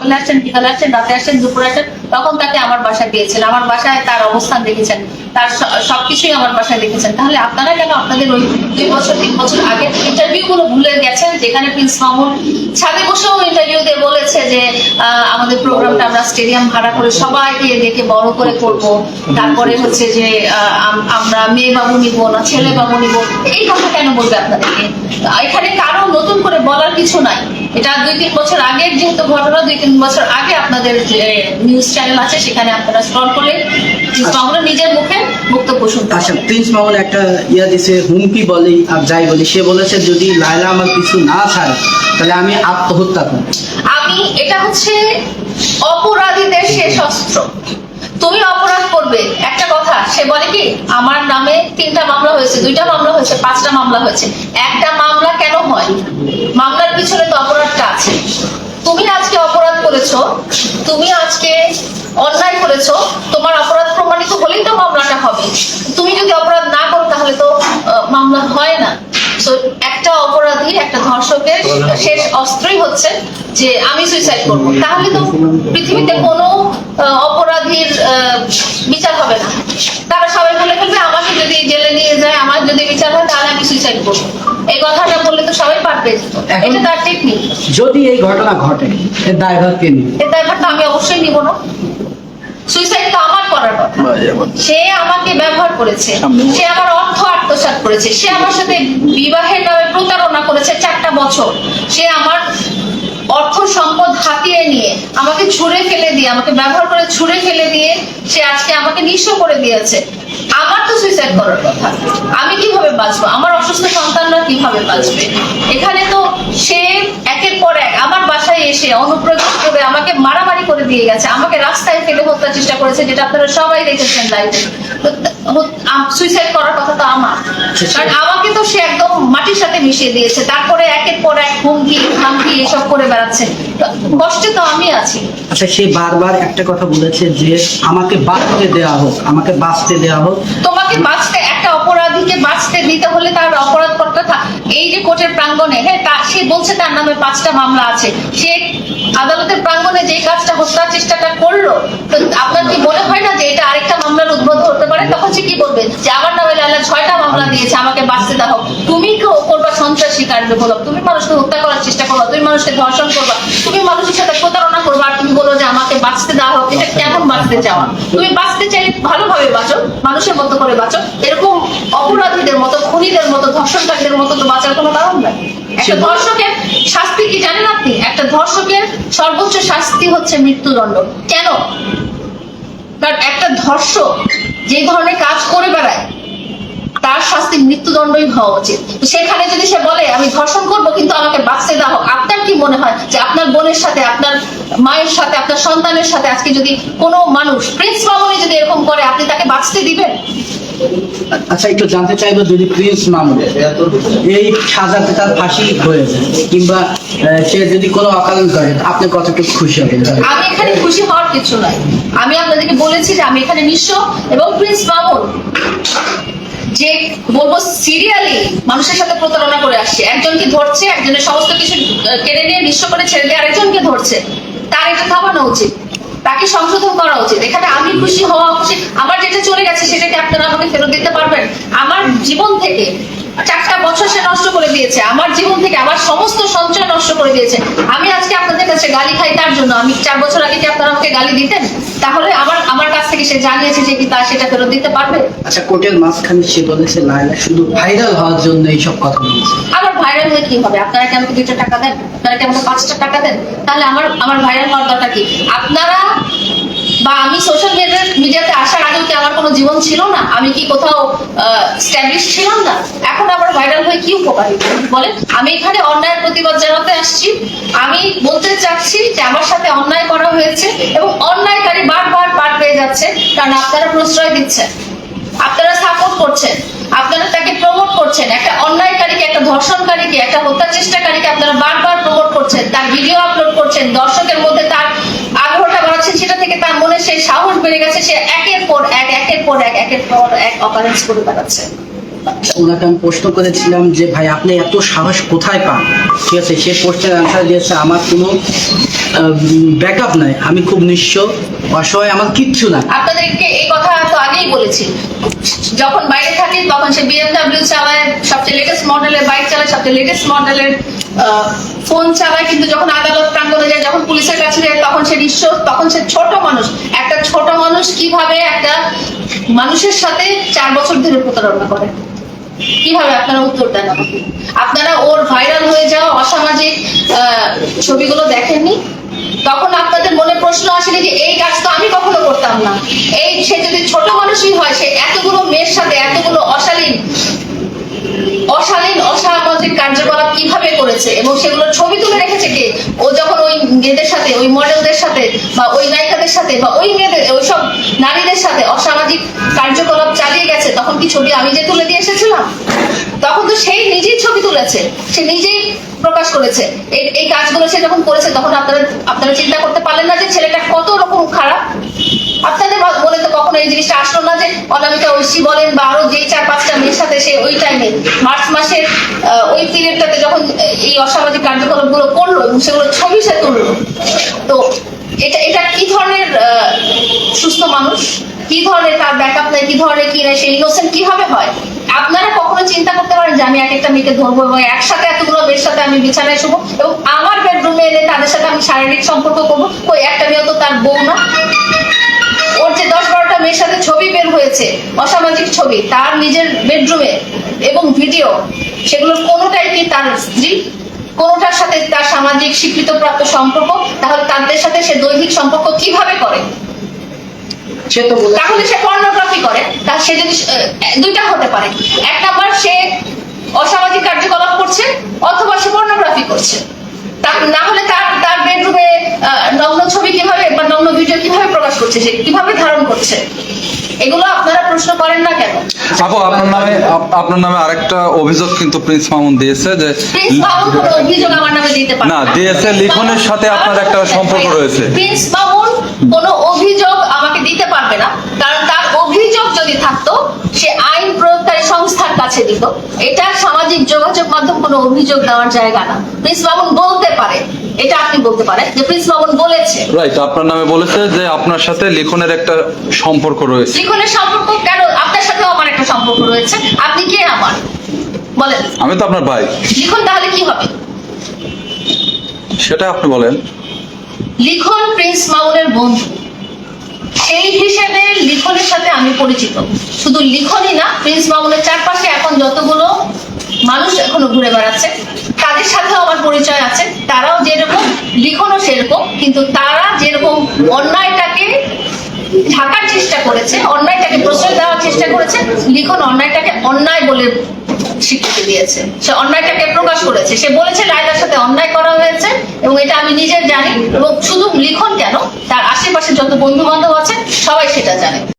সকালে আসছেন, বিকালে আসছেন, রাতে আসছেন, দুপুরে আসছেন, তখন তাকে আমার বাসায় পেয়েছেন আমার বাসায় তার অবস্থান দেখেছেন। তার সবকিছুই আমার বাসায় দেখেছেন। তাহলে আপনারা কেন আপনাদের ওই দুই বছর, তিন বছর আগে ইন্টারভিউ গুলো ভুলে গেছেন? যেখানে প্রিন্স মামুন ছাদে বসেও ইন্টারভিউ দিয়ে বলেছে যে আমাদের প্রোগ্রামটা আমরা স্টেডিয়াম ভাড়া করে সবাইকে ডেকে বড় করে করব। তারপরে হচ্ছে যে আমরা মেয়ে বাবু নিব না ছেলে বাবু নিব। এই কথা কেন বলবে আপনাদেরকে? এখানে কারও নতুন করে বলার কিছু নাই। এটা দুই তিন বছর আগের যেহেতু ঘটনা দুই তিন বছর আগে আপনাদের যে নিউজ চ্যানেল আছে সেখানে আপনারা স্ক্রল করলে আমরা নিজের মুখে বক্তব্য শুনতে আচ্ছা প্রিন্স মামুন একটা ইয়া দিছে হুমকি বলি আর যাই বলি সে বলেছে যদি লায়লা আমার কিছু না ছাড়ে তাহলে আমি আত্মহত্যা করব। আমি এটা হচ্ছে অপরাধীদের শেষ অস্ত্র তুমি অপরাধ করবে একটা কথা সে বলে কি, আমার নামে তিনটা মামলা হয়েছে, দুইটা মামলা হয়েছে, পাঁচটা মামলা হয়েছে। একটা মামলা কেন হয়? মামলার পিছনে তো অপরাধটা আছে। তুমি আজকে অপরাধ করেছ, তুমি আজকে অন্যায় করেছ তোমার অপরাধ প্রমাণিত হলেই তো মামলাটা হবে তুমি যদি অপরাধ না করো তাহলে তো আহ, মামলা হয় না তো একটা অপরাধী একটা ধর্ষকের শেষ অস্ত্রই হচ্ছে যে আমি সুইসাইড করব। তাহলে তো পৃথিবীতে কোনো অপরাধীর বিচার হবে না। তারা সবাই বলে ফেলবে আমাকে যদি জেলে নিয়ে যায় আমার যদি বিচার হয় তাহলে আমি সুইসাইড করব। এই কথাটা বললে তো সবাই পারবে এটা তার টেকনিক যদি এই ঘটনা ঘটে এর দায়ভার কে নিবে? এর দায়ভারটা আমি অবশ্যই নিব না। সুইসাইড তো আমার সে আমাকে ব্যবহার করেছে। সে আমার অর্থ আত্মসাত করেছে। সে আমার সাথে বিবাহের নামে প্রতারণা করেছে চারটা বছর। সে আমার অর্থ সম্পদ হাতিয়ে নিয়ে আমাকে ছুঁড়ে ফেলে দিয়ে আমাকে ব্যবহার করে ছুঁড়ে ফেলে দিয়ে সে আজকে আমাকে নিঃস্ব করে দিয়েছে। আমার তো সুইসাইড করার কথা। আমি কীভাবে বাঁচবো? আমার অসুস্থ সন্তানরা কীভাবে বাঁচবে? এখানে তো সে একের পর এক আমার বাসায় এসে অনুপ্রবেশ করে আমাকে মারামারি করে দিয়ে গেছে। আমাকে রাস্তায় ফেলে হত্যার চেষ্টা করেছে যেটা আপনারা সবাই দেখেছেন লাইভে সুইসাইড করার কথা তো আমার। কারণ আমাকে তো সে একদম মাটির সাথে মিশিয়ে দিয়েছে। তারপরে একের পর এক হুমকি খামকি এসব করে বেড়াচ্ছে। তো কষ্টে তো আমি আছি। আচ্ছা সে বারবার একটা কথা বলেছে যে আমাকে বাঁচতে দেওয়া হোক আমাকে বাঁচতে দেওয়া হোক। তোমাকে বাঁচতে একটা অপরাধীকে বাঁচতে দিতে হলে তার অপরাধ এই যে কোর্টের প্রাঙ্গণে হ্যাঁ সে বলছে তার নামে পাঁচটা মামলা আছে। সে আদালতের প্রাঙ্গণে যে কাজটা হত্যার চেষ্টাটা করল তো আপনার কি মনে হয় না যে এটা আরেকটা মামলার উদ্ভব হতে পারে? তখন সে কি বলবে? যে আমার নামে লালা ছয়টা মামলা দিয়েছে আমাকে বাঁচতে দাও। তুমি কেউ করবা সন্ত্রাসী বলো তুমি মানুষকে হত্যা করার চেষ্টা করবা তুমি মানুষকে ধর্ষণ করবা তুমি মানুষের সাথে প্রতারণা করবা আর তুমি বলো যে আমাকে বাঁচতে দেওয়া হোক এটা কেমন বাঁচতে চাওয়া তুমি বাঁচতে চাইলে ভালোভাবে বাঁচো মানুষের মতো করে বাঁচো এরকম অপরাধীদের মতো খুনিদের মতো ধর্ষণকারীদের মতো তো বাঁচার কোনো কারণ নাই। একটা ধর্ষকের শাস্তি কি জানেন আপনি? একটা ধর্ষকের সর্বোচ্চ শাস্তি হচ্ছে মৃত্যুদণ্ড। কেন? কারণ একটা ধর্ষক যে ধরনের কাজ করে বেড়ায় তার শাস্তি মৃত্যুদণ্ডই হওয়া উচিত। সেখানে যদি সে বলে আমি ধর্ষণ করব কিন্তু আমাকে বাঁচতে দেওয়া হোক আপনার কি মনে হয় যে আপনার বোনের সাথে আপনার মায়ের সাথে আপনার সন্তানের সাথে আজকে যদি কোনো মানুষ প্রিন্স মামনি যদি এরকম করে আপনি তাকে বাঁচতে দিবেন? আচ্ছা একটু জানতে চাইব যদি প্রিন্স এই সাজাতে তার ফাঁসি কিংবা সে যদি কোনো করে, আপনি কতটুকু খুশি হবেন? আমি এখানে খুশি হওয়ার কিছু নাই। আমি আপনাদেরকে বলেছি যে আমি এখানে নিঃস্ব এবং প্রিন্স মামুন, যে বলব সিরিয়ালি মানুষের সাথে প্রতারণা করে আসছে। একজনকে ধরছে, একজনের সমস্ত কিছু কেড়ে নিয়ে নিঃস্ব করে ছেড়ে দিয়ে আরেকজনকে ধরছে। তার এটা থামানো উচিত। তাকে সংশোধন করা উচিত। এখানে আমি খুশি হওয়া উচিত। আমার যেটা চলে গেছে সেটাকে আপনারা আমাকে ফেরত দিতে পারবেন? আমার জীবন থেকে চারটা বছর নষ্ট করে দিয়েছে আমার জীবন থেকে আমার সমস্ত সঞ্চয় নষ্ট করে দিয়েছে। আমি আজকে আপনাদের কাছে গালি খাই তার জন্য। আমি চার বছর আগে কি আপনারা আমাকে গালি দিতেন? তাহলে আমার আমার কাছ থেকে সে জানিয়েছে যে কি তার সেটা ফেরত দিতে পারবে? আচ্ছা কোর্টের মাঝখানে সে বলেছে লাইলা শুধু ভাইরাল হওয়ার জন্য এইসব কথা বলেছে। আমার ভাইরাল হয়ে কি হবে? আপনারা কি আমাকে দুইটা টাকা দেন? আপনারা কি আমাকে পাঁচটা টাকা দেন? তাহলে আমার আমার ভাইরাল হওয়ার দরকার কি? আপনারা বা আমি সোশ্যাল মিডিয়া মিডিয়াতে আসার আগেও কি আমার কোনো জীবন ছিল না? আমি কি কোথাও স্ট্যাবলিশ ছিলাম না? এখন আমার ভাইরাল হয়ে কি উপকারী বলেন, আমি এখানে অন্যায়ের প্রতিবাদ জানাতে আসছি। আমি বলতে চাচ্ছি যে আমার সাথে অন্যায় করা হয়েছে এবং অন্যায়কারী বারবার পার পেয়ে যাচ্ছে, কারণ আপনারা প্রশ্রয় দিচ্ছেন, আপনারা সাপোর্ট করছেন, আপনারা তাকে প্রমোট করছেন। একটা অন্যায়কারীকে, একটা ধর্ষণকারীকে, একটা হত্যা চেষ্টাকারীকে আপনারা বারবার প্রমোট করছেন, তার ভিডিও আপলোড করছেন, দর্শকের মধ্যে তার সেই সাহস বেড়ে গেছে সে একের পর এক একের পর এক একের পর এক অপারেন্স করে বেড়াচ্ছে। আচ্ছা, ওনাকে আমি প্রশ্ন করেছিলাম যে ভাই আপনি এত সাহস কোথায় পান? ঠিক আছে সে প্রশ্নের আনসার দিয়েছে আমার কোনো ব্যাকআপ নাই। আমি খুব নিঃস্ব, অসহায়, আমার কিচ্ছু না। আপনাদেরকে এই কথা তো আগেই বলেছি। যখন বাইরে থাকি, তখন সে বিএমডাব্লিউ চালায়, সবচেয়ে লেটেস্ট মডেলের বাইক চালায়, সবচেয়ে লেটেস্ট মডেলের ফোন চালায়। কিন্তু যখন আদালত প্রাঙ্গণে যায়, যখন পুলিশের কাছে যায়, তখন সে নিঃস্ব, তখন সে ছোট মানুষ। একটা ছোট মানুষ কীভাবে একটা মানুষের সাথে চার বছর ধরে প্রতারণা করে? কীভাবে? আপনারা উত্তর দেন আমাকে। আপনারা ওর ভাইরাল হয়ে যাওয়া অসামাজিক ছবিগুলো দেখেননি? তখন আপনাদের মনে প্রশ্ন আসেনি যে এই কাজ তো আমি কখনো করতাম না। এই সে যদি ছোট মানুষই হয়, সে এতগুলো মেয়ের সাথে এতগুলো অশালীন অশালীন, অসামাজিক কার্যকলাপ কীভাবে করেছে এবং সেগুলো ছবি তুলে রেখেছে কে? ও যখন মেয়েদের সাথে, ওই মডেলদের সাথে, বা ওই নায়িকাদের সাথে, বা ওই মেয়েদের, ওইসব নারীদের সাথে অসামাজিক কার্যকলাপ চালিয়ে গেছে, তখন কি ছবি আমি যে তুলে দিয়ে এসেছিলাম? তখন তো সেই নিজেই ছবি তুলেছে, সে নিজেই প্রকাশ করেছে। এই কাজগুলো সে যখন করেছে, তখন আপনারা আপনারা চিন্তা করতে পারলেন না যে ছেলেটা কত রকম খারাপ। আপনাদের মনে তো কখনো এই জিনিসটা আসলো না যে অনামিকা ঐশী বলেন, বা আরও যেই চার পাঁচটা মেয়ের সাথে সে ওই টাইমে মার্চ মাসের ওই পিরিয়ডটাতে যখন এই অসামাজিক কার্যকলাপগুলো করল সেগুলো ছবি সে তুললো তো এটা এটা কি ধরনের সুস্থ মানুষ? কি ধরনের তার ব্যাকআপ কি ধরনের কি নাই? সে ইনোসেন্ট কীভাবে হয়? আপনারা কখনো চিন্তা করতে পারেন যে আমি এক একটা মেয়েকে ধরবো এবং একসাথে এতগুলো মেয়ের সাথে আমি বিছানায় শুবো এবং আমার বেডরুমে এনে তাদের সাথে আমি শারীরিক সম্পর্ক করব? ওই একটা মেয়ে তো তার বউ না। ওর যে দশ বারোটা মেয়ের সাথে ছবি বের হয়েছে, অসামাজিক ছবি, তার নিজের বেডরুমে এবং ভিডিও সেগুলোর কোনোটাই কি তার স্ত্রী কোনোটার সাথে তার সামাজিক স্বীকৃতপ্রাপ্ত সম্পর্ক তাহলে তাদের সাথে সে দৈহিক সম্পর্ক কীভাবে করে? সে তো তাহলে সে পর্নোগ্রাফি করে তা সে যদি দুইটা হতে পারে। এক নাম্বার সে অসামাজিক কার্যকলাপ করছে অথবা সে পর্নোগ্রাফি করছে। তা- না হলে তার তার বেডরুমে নগ্ন ছবি কীভাবে বা নগ্ন ভিডিও কীভাবে প্রকাশ করছে সে কীভাবে ধারণ করছে? এগুলো করেন না কেন? আপু আপনার নামে আপনার নামে আরেকটা অভিযোগ কিন্তু প্রিন্স মামুন দিয়েছে যে প্রিন্স মামুন কোনো অভিযোগ আমার নামে দিতে পারে না, দিয়েছে লিখনের সাথে আপনার একটা সম্পর্ক রয়েছে। প্রিন্স মামুন কোনো অভিযোগ আমাকে দিতে পারবে না কারণ তার অভিযোগ যদি থাকতো সে আইন প্রয়োগকারী সংস্থার কাছে দিত। এটা সামাজিক যোগাযোগ মাধ্যম কোনো অভিযোগ দেওয়ার জায়গা না। প্রিন্স মামুন বলতে পারে এটা আপনি বলতে পারেন যে প্রিন্স মামুন বলেছে। রাইট আপনার নামে বলেছে যে আপনার সাথে লিখনের একটা সম্পর্ক রয়েছে। লিখনের সম্পর্ক কেন? আপনার সাথেও আমার একটা সম্পর্ক রয়েছে। আপনি কে আমার? বলেন। আমি তো আপনার ভাই। লিখন তাহলে কি হবে? সেটা আপনি বলেন। লিখন প্রিন্স মামুনের বন্ধু। সেই হিসেবে লিখনের সাথে আমি পরিচিত। শুধু লিখনই না প্রিন্স মামুনের চারপাশে এখন যতগুলো মানুষ এখনও ঘুরে বেড়াচ্ছে। তাদের সাথেও আমার পরিচয় আছে। তারাও যেরকম, লিখনও সেরকম, কিন্তু তারা যেরকম অন্যায়টাকে ঢাকার চেষ্টা করেছে, অন্যায়টাকে প্রশ্রয় দেওয়ার চেষ্টা করেছে, লিখন অন্যায়টাকে অন্যায় বলে স্বীকৃতি দিয়েছে। সে অন্যায়টাকে প্রকাশ করেছে। সে বলেছে লাইলার সাথে অন্যায় করা হয়েছে, এবং এটা আমি নিজের জানি, এবং শুধু লিখন কেন, তার আশেপাশে যত বন্ধু বান্ধব আছে, সবাই সেটা জানে।